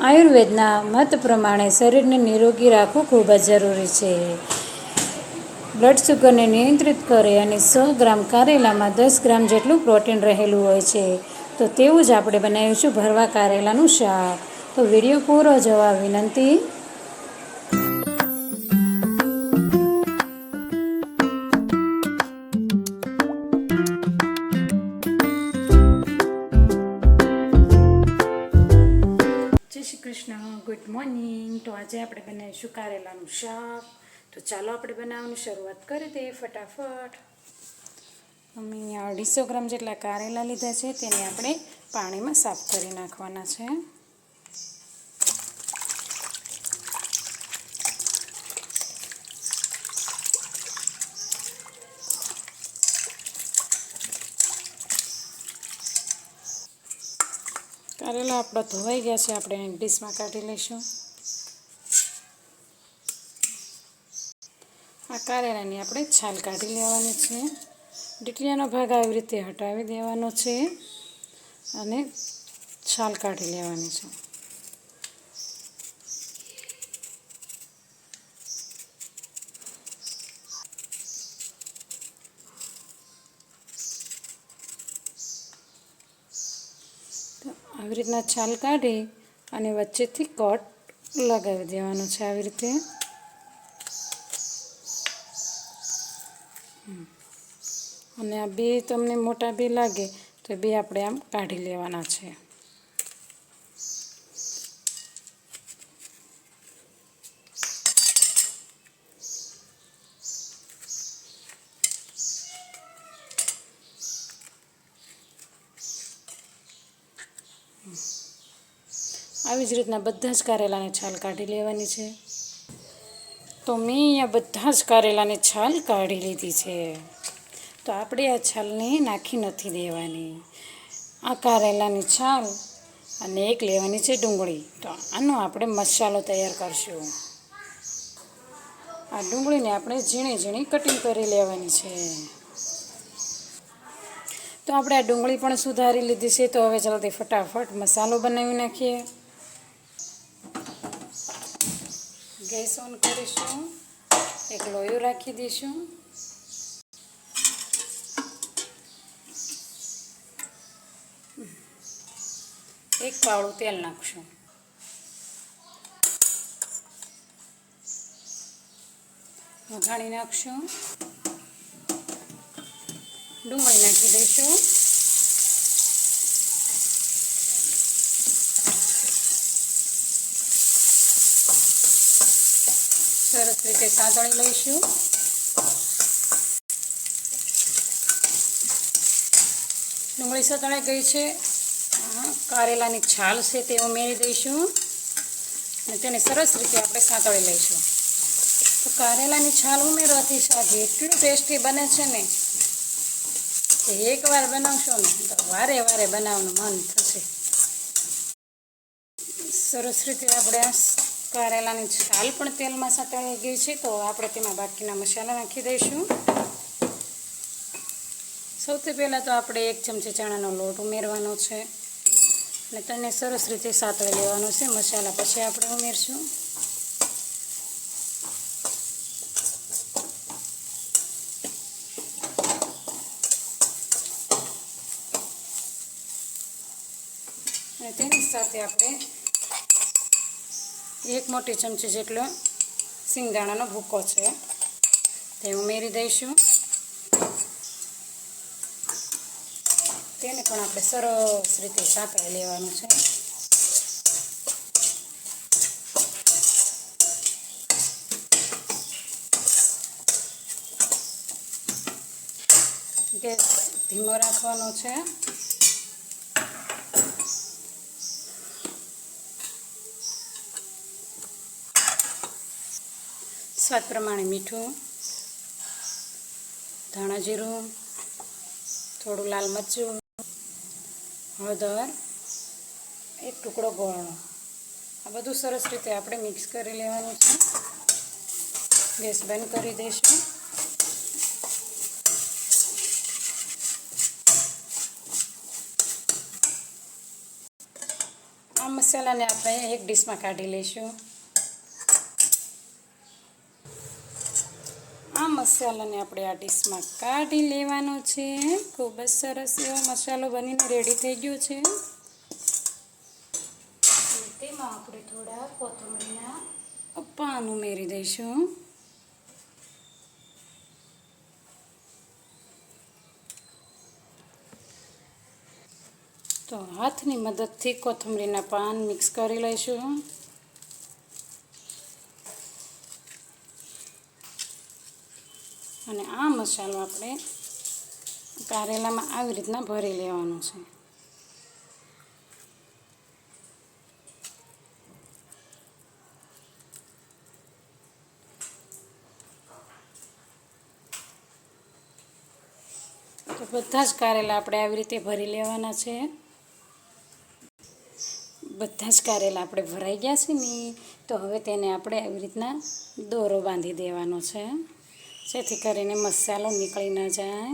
આયુર્વેદના મત પ્રમાણે શરીરને નિરોગી રાખવું ખૂબ જ જરૂરી છે. બ્લડ શુગરને નિયંત્રિત કરે અને સો ગ્રામ કારેલામાં દસ ગ્રામ જેટલું પ્રોટીન રહેલું હોય છે. તો તેવું જ આપણે બનાવ્યું છે ભરવા કારેલાનું શાક. તો વીડિયો પૂરો જોવા વિનંતી. આજે આપણે બનાવીશું કારેલાનું શાક. તો ચાલો આપણે બનાવવાની શરૂઆત કરી દઈએ ફટાફટ. અમે અઢીસો ગ્રામ જેટલા કારેલા લીધા છે, તેને આપણે પાણીમાં સાફ કરી નાખવાના છે. કારેલા આપણા ધોવાઈ ગયા છે, આપણે ડીશમાં કાઢી લઈશું. આ કારેલાની આપણે છાલ કાઢી લેવાની છે. ડીટીયાનો ભાગ આવી રીતે હટાવી દેવાનો છે અને છાલ કાઢી લેવાની છે. તો આવી રીતના છાલ કાઢી અને વચ્ચેથી કટ લગાવી દેવાનો છે આવી રીતે. અને આ બે તમને મોટા બે લાગે, તો બે આપણે આમ કાઢી લેવાના છે. આવી જ રીતના બધા જ કારેલાની છાલ કાઢી લેવાની છે. તો મેં અહીંયા બધા જ કારેલાની છાલ કાઢી લીધી છે. તો આપણે આ છાલને નાખી નથી દેવાની. આ કારેલાની છાલ અને એક લેવાની છે ડુંગળી. તો આનો આપણે મસાલો તૈયાર કરશું. આ ડુંગળીને આપણે ઝીણી ઝીણી કટિંગ કરી લેવાની છે. તો આપણે આ ડુંગળી પણ સુધારી લીધી છે. તો હવે જલ્દી ફટાફટ મસાલો બનાવી નાખીએ. ગેસ ઓન કરીશું. એક લોયું રાખી દઈશું. એક પાવડું તેલ નાખશું. વઘાણી નાખશું. ડુંગળી નાખી દઈશું. સરસ રીતે સાંતળી લઈશું. ડુંગળી સતળાઈ ગઈ છે. કારેલાની છાલ છે તે ઉમેરી દઈશું. અને તેને સરસ રીતે આપણે સાંતળી લઈશું. તો કારેલાની છાલ ઉમેરવાથી શાક એટલું ટેસ્ટી બને છે ને કે એકવાર બનાવશો ને તો વારે વારે બનાવવાનું મન થશે. સરસ રીતે આપણે કારેલાની છાલ પણ તેલમાં સાતળી ગઈ છે, તો આપણે તેમાં બાકીના મસાલા નાખી દઈશું. સૌથી પહેલાં તો આપણે એક ચમચી ચણાનો લોટ ઉમેરવાનો છે. અને તને સરસ રીતે સાતળી લેવાનો છે. મસાલા પછી આપણે ઉમેરશું. અને તેની સાથે આપણે એક મોટી ચમચી જેટલો સિંગદાણાનો ભૂકો છે. તે ઉમેરી દઈશું. તેને પણ આપણે સરસ રીતે સાંકળી લેવાનું છે. ગેસ ધીમો રાખવાનો છે. સ્વાદ પ્રમાણે મીઠું, ધાણા જીરું, થોડું લાલ મરચું હળદર, એક ટુકડો ગોળનો. આ બધું સરસ રીતે આપણે મિક્સ કરી લેવાનું છે. ગેસ બંધ કરી દઈશું. આ મસાલાને આપણે એક ડીશમાં કાઢી લઈશું આ મસાલાને આપણે આ ડીશમાં કાઢી લેવાનો છે. ખૂબ જ સરસ એવો મસાલો બનીને રેડી થઈ ગયો છે. તેમાં આપણે થોડા કોથમરીના પાન ઉમેરી દઈશું. તો હાથની મદદથી કોથમરીના પાન મિક્સ કરી લઈશું. અને આ મસાલો આપણે કારેલામાં આવી રીતના ભરી લેવાનો છે. તો બધા જ કારેલા આપણે આવી રીતે ભરી લેવાના છે. બધા જ કારેલા આપણે ભરાઈ ગયા છે ને, તો હવે તેને આપણે આવી રીતના દોરો બાંધી દેવાનો છે. જેથી કરીને મસાલો નીકળી ન જાય.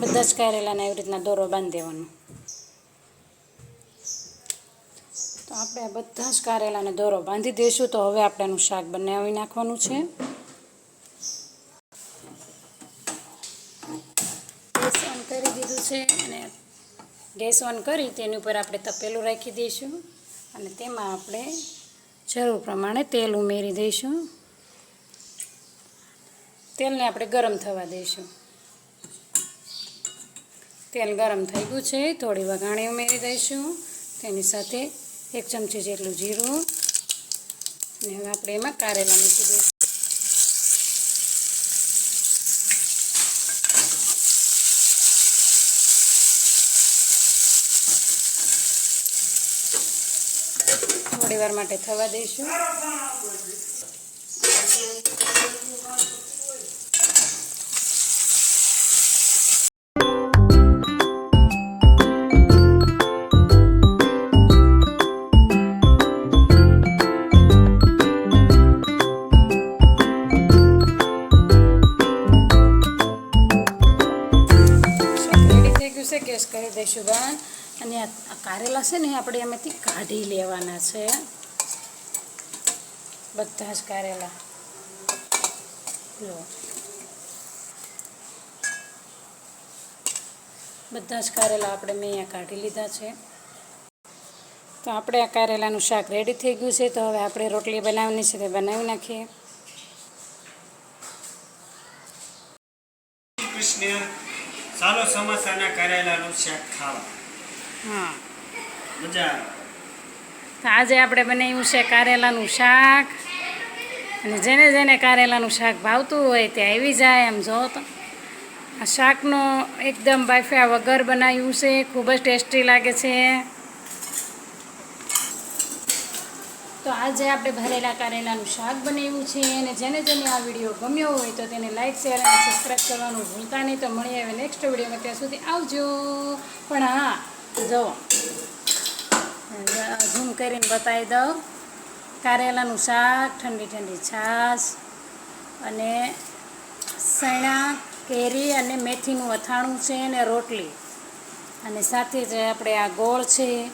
બધા જ કારેલાને એવી રીતના દોરો બાંધી દેવાનો. તો આપણે બધા જ કારેલાને દોરો બાંધી દઈશું તો હવે આપણે એનું શાક બનાવી નાખવાનું છે. ગેસ ઓન કરી દીધું છે અને ગેસ ઓન કરી તેની ઉપર આપણે તપેલું રાખી દઈશું અને તેમાં આપણે જરૂર પ્રમાણે તેલ ઉમેરી દઈશું. તેલને આપણે ગરમ થવા દઈશું. તેલ ગરમ થઈ ગયું છે, થોડી વઘાણી ઉમેરી દઈશું. તેની સાથે એક ચમચી જેટલું જીરું. અને હવે આપણે એમાં કારેલા મૂકી દઈશું. થોડી વાર માટે થવા દઈશું. કરી દઈશું બંધ અને આ કારેલા છે ને આપણે એમાંથી કાઢી લેવાના છે. બધા જ કારેલા. બધા જ કારેલા આપણે મેં અહીંયા કાઢી લીધા છે. તો આપણે આ કારેલાનું શાક રેડી થઈ ગયું છે, તો હવે આપણે રોટલી બનાવવાની છે, તે બનાવી નાખીએ. કૃષ્ણ, ચાલો સમોસાના કરેલાનું શાક ખાવા. હા. મજા તો આજે આપણે બનાવ્યું છે કારેલાનું શાક. અને જેને જેને કારેલાનું શાક ભાવતું હોય તે આવી જાય એમ જો તો. આ શાકનો એકદમ બાફ્યા વગર બનાવ્યું છે ખૂબ જ ટેસ્ટી લાગે છે. તો આજે આપણે ભરેલા કારેલાનું શાક બનાવ્યું છે અને જેને જેને આ વીડિયો ગમ્યો હોય તો તેને લાઇક શેર અને સબસ્ક્રાઈબ કરવાનું ભૂલતા નહીં. તો મળી આવે નેક્સ્ટ વિડીયોમાં. ત્યાં સુધી આવજો. પણ હા જો ઝૂમ કરીને બતાવી દઉં. કારેલાનું શાક, ઠંડી ઠંડી છાશ અને સૈણા, કેરી અને મેથીનું અથાણું છે અને રોટલી. અને સાથે જ આપણે આ ગોળ છે.